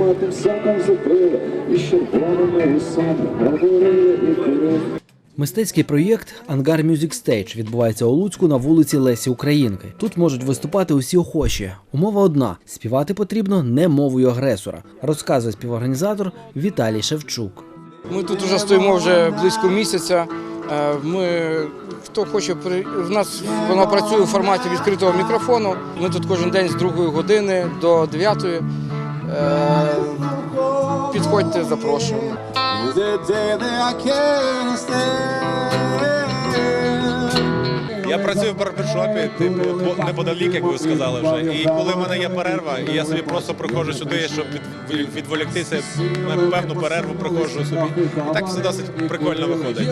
матим соком зупили, і червоними усами говорили і курили. Мистецький проєкт Ангар Мюзик Стейдж відбувається у Луцьку на вулиці Лесі Українки. Тут можуть виступати усі охочі. Умова одна: співати потрібно не мовою агресора, розказує співорганізатор Віталій Шевчук. Ми тут вже стоїмо вже близько місяця. Е, Ми хто хоче при в нас вона працює у форматі відкритого мікрофону. Ми тут кожен день з 2 години до 9. Е, Підходьте, запрошуємо. Я працюю в барбершопі, типу, неподалік, як ви сказали вже. І коли в мене є перерва, і я собі просто приходжу сюди, щоб від- відволіктися на певну перерву, приходжу собі. І так все досить прикольно виходить.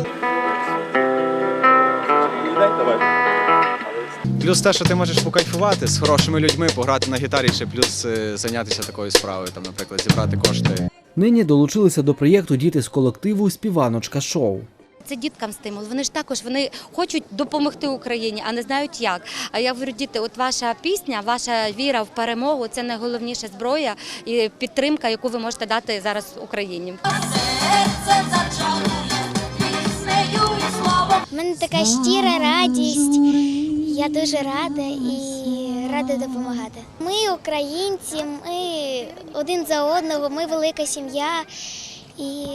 Плюс те, що ти можеш покайфувати з хорошими людьми, пограти на гітарі, ще плюс е, зайнятися такою справою, там, наприклад, зібрати кошти. Нині долучилися до проєкту діти з колективу Співаночка шоу. Це діткам стимул. Вони ж також вони хочуть допомогти Україні, а не знають як. А я говорю, діти, от ваша пісня, ваша віра в перемогу це найголовніша зброя і підтримка, яку ви можете дати зараз Україні. У мене така щира радість. Я дуже рада і рада допомагати. Ми українці, ми один за одного, ми велика сім'я і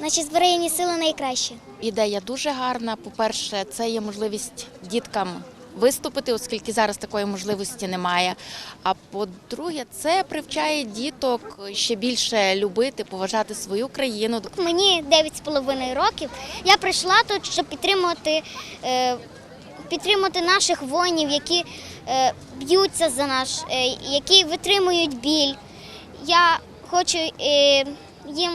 наші збройні сили найкращі. Ідея дуже гарна. По-перше, це є можливість діткам виступити, оскільки зараз такої можливості немає. А по-друге, це привчає діток ще більше любити, поважати свою країну. Мені 9,5 років. Я прийшла тут, щоб підтримувати, е, підтримати наших воїнів, які е, б'ються за наш, е, які витримують біль. Я хочу е, їм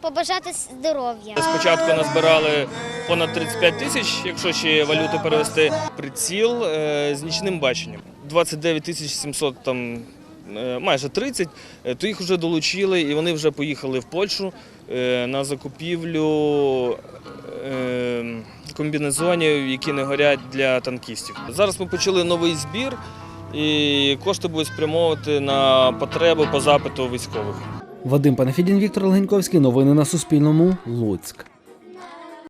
побажати здоров'я. Спочатку назбирали понад 35 тисяч, якщо ще валюту перевести. Приціл з нічним баченням. 29 тисяч 700, там майже 30, е, то їх вже долучили і вони вже поїхали в Польщу на закупівлю комбінезонів, які не горять для танкістів. Зараз ми почали новий збір і кошти будуть спрямовувати на потреби по запиту військових. Вадим Панафідін, Віктор Легеньковський. Новини на Суспільному. Луцьк.